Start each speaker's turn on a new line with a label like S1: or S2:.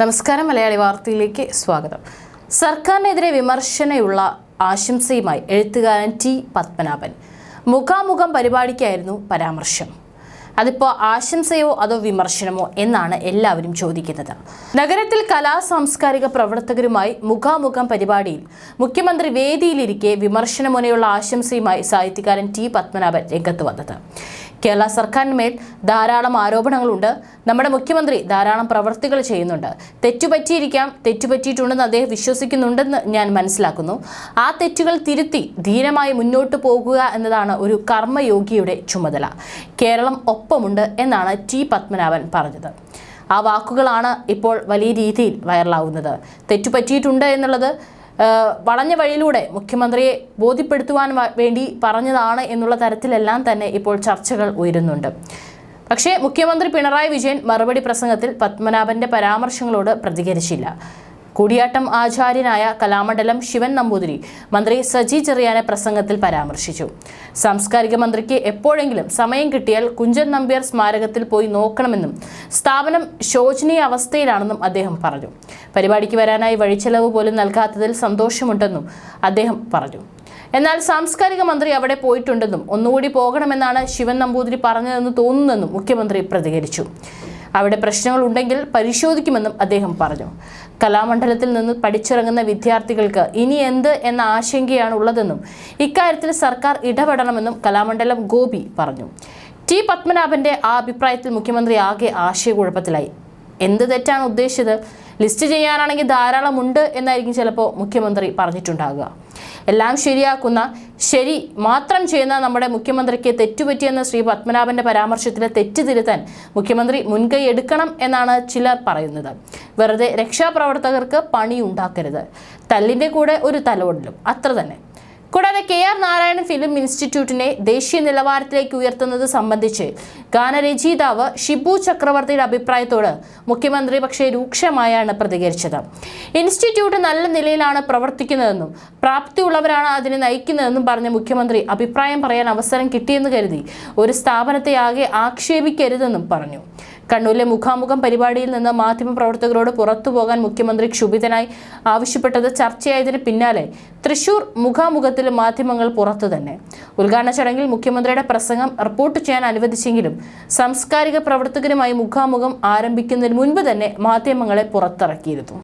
S1: നമസ്കാരം മലയാളി വാർത്തയിലേക്ക് സ്വാഗതം. സർക്കാരിനെതിരെ വിമർശനയുള്ള ആശംസയുമായി എഴുത്തുകാരൻ ടി പത്മനാഭൻ. മുഖാമുഖം പരിപാടിക്കായിരുന്നു പരാമർശം. അതിപ്പോൾ ആശംസയോ അതോ വിമർശനമോ എന്നാണ് എല്ലാവരും ചോദിക്കുന്നത്. നഗരത്തിൽ കലാ സാംസ്കാരിക പ്രവർത്തകരുമായി മുഖാമുഖം പരിപാടിയിൽ മുഖ്യമന്ത്രി വേദിയിലിരിക്കെ വിമർശനമുനയുള്ള ആശംസയുമായി സാഹിത്യകാരൻ ടി പത്മനാഭൻ രംഗത്ത് വന്നത്. കേരള സർക്കാരിന്മേൽ ധാരാളം ആരോപണങ്ങളുണ്ട്. നമ്മുടെ മുഖ്യമന്ത്രി ധാരാളം പ്രവർത്തികൾ ചെയ്യുന്നുണ്ട്. തെറ്റുപറ്റിയിരിക്കാം തെറ്റുപറ്റിയിട്ടുണ്ടെന്ന് അദ്ദേഹം വിശ്വസിക്കുന്നുണ്ടെന്ന് ഞാൻ മനസ്സിലാക്കുന്നു. ആ തെറ്റുകൾ തിരുത്തി ധീരമായി മുന്നോട്ട് പോകുക എന്നതാണ് ഒരു കർമ്മയോഗിയുടെ ചുമതല. കേരളം ഒപ്പമുണ്ട് എന്നാണ് ടി പത്മനാഭൻ പറഞ്ഞത്. ആ വാക്കുകളാണ് ഇപ്പോൾ വലിയ രീതിയിൽ വൈറലാവുന്നത്. തെറ്റുപറ്റിയിട്ടുണ്ട് എന്നുള്ളത് വളഞ്ഞ വഴിയിലൂടെ മുഖ്യമന്ത്രിയെ ബോധ്യപ്പെടുത്തുവാൻ വേണ്ടി പറഞ്ഞതാണ് എന്നുള്ള തരത്തിലെല്ലാം തന്നെ ഇപ്പോൾ ചർച്ചകൾ ഉയരുന്നുണ്ട്. പക്ഷേ മുഖ്യമന്ത്രി പിണറായി വിജയൻ മറുപടി പ്രസംഗത്തിൽ പത്മനാഭന്റെ പരാമർശങ്ങളോട് പ്രതികരിച്ചില്ല. കൂടിയാട്ടം ആചാര്യനായ കലാമണ്ഡലം ശിവൻ നമ്പൂതിരി മന്ത്രി സജി ചെറിയാനെ പ്രസംഗത്തിൽ പരാമർശിച്ചു. സാംസ്കാരിക മന്ത്രിക്ക് എപ്പോഴെങ്കിലും സമയം കിട്ടിയാൽ കുഞ്ചൻ നമ്പ്യാർ സ്മാരകത്തിൽ പോയി നോക്കണമെന്നും സ്ഥാപനം ശോചനീയ അവസ്ഥയിലാണെന്നും അദ്ദേഹം പറഞ്ഞു. പരിപാടിക്ക് വരാനായി വഴിച്ചെലവ് പോലും നൽകാത്തതിൽ സന്തോഷമുണ്ടെന്നും അദ്ദേഹം പറഞ്ഞു. എന്നാൽ സാംസ്കാരിക മന്ത്രി അവിടെ പോയിട്ടുണ്ടെന്നും ഒന്നുകൂടി പോകണമെന്നാണ് ശിവൻ നമ്പൂതിരി പറഞ്ഞതെന്ന് തോന്നുന്നെന്നും മുഖ്യമന്ത്രി പ്രതികരിച്ചു. അവിടെ പ്രശ്നങ്ങളുണ്ടെങ്കിൽ പരിശോധിക്കുമെന്നും അദ്ദേഹം പറഞ്ഞു. കലാമണ്ഡലത്തിൽ നിന്ന് പഠിച്ചിറങ്ങുന്ന വിദ്യാർത്ഥികൾക്ക് ഇനി എന്ത് എന്ന ആശങ്കയാണ് ഉള്ളതെന്നും ഇക്കാര്യത്തിൽ സർക്കാർ ഇടപെടണമെന്നും കലാമണ്ഡലം ഗോപി പറഞ്ഞു. ടി പത്മനാഭന്റെ ആ അഭിപ്രായത്തിൽ മുഖ്യമന്ത്രി ആകെ ആശയക്കുഴപ്പത്തിലായി. എന്ത് തെറ്റാണ് ഉദ്ദേശിച്ചത്? ലിസ്റ്റ് ചെയ്യാനാണെങ്കിൽ ധാരാളമുണ്ട് എന്നായിരിക്കും ചിലപ്പോൾ മുഖ്യമന്ത്രി പറഞ്ഞിട്ടുണ്ടാകുക എല്ലാം ശരിയാക്കുന്ന ശരി മാത്രം ചെയ്യുന്ന നമ്മുടെ മുഖ്യമന്ത്രിക്ക് തെറ്റുപറ്റിയെന്ന ശ്രീ പത്മനാഭന്റെ പരാമർശത്തിലെ തെറ്റ് തിരുത്താൻ മുഖ്യമന്ത്രി മുൻകൈ എടുക്കണം എന്നാണ് ചിലർ പറയുന്നത്. വെറുതെ രക്ഷാപ്രവർത്തകർക്ക് പണിയുണ്ടാക്കരുത്. തല്ലിന്റെ കൂടെ ഒരു തലോടലും. അത്ര തന്നെ. കൂടാതെ കെ ആർ നാരായണൻ ഫിലിം ഇൻസ്റ്റിറ്റ്യൂട്ടിനെ ദേശീയ നിലവാരത്തിലേക്ക് ഉയർത്തുന്നത് സംബന്ധിച്ച് ഗാനരചയിതാവ് ഷിബു ചക്രവർത്തിയുടെ അഭിപ്രായത്തോട് മുഖ്യമന്ത്രി പക്ഷേ രൂക്ഷമായാണ് പ്രതികരിച്ചത്. ഇൻസ്റ്റിറ്റ്യൂട്ട് നല്ല നിലയിലാണ് പ്രവർത്തിക്കുന്നതെന്നും പ്രാപ്തിയുള്ളവരാണ് അതിനെ നയിക്കുന്നതെന്നും പറഞ്ഞ മുഖ്യമന്ത്രി അഭിപ്രായം പറയാൻ അവസരം കിട്ടിയെന്ന് കരുതി ഒരു സ്ഥാപനത്തെ ആകെ ആക്ഷേപിക്കരുതെന്നും പറഞ്ഞു. കണ്ണൂരിലെ മുഖാമുഖം പരിപാടിയിൽ നിന്ന് മാധ്യമപ്രവർത്തകരോട് പുറത്തു പോകാൻ മുഖ്യമന്ത്രി ക്ഷുഭിതനായി ആവശ്യപ്പെട്ടത് ചർച്ചയായതിന് പിന്നാലെ തൃശൂർ മുഖാമുഖത്തിൽ മാധ്യമങ്ങൾ പുറത്തു തന്നെ. ഉദ്ഘാടന ചടങ്ങിൽ മുഖ്യമന്ത്രിയുടെ പ്രസംഗം റിപ്പോർട്ട് ചെയ്യാൻ അനുവദിച്ചെങ്കിലും സാംസ്കാരിക പ്രവർത്തകരുമായി മുഖാമുഖം ആരംഭിക്കുന്നതിന് മുൻപ് തന്നെ മാധ്യമങ്ങളെ പുറത്തിറക്കിയിരുന്നു.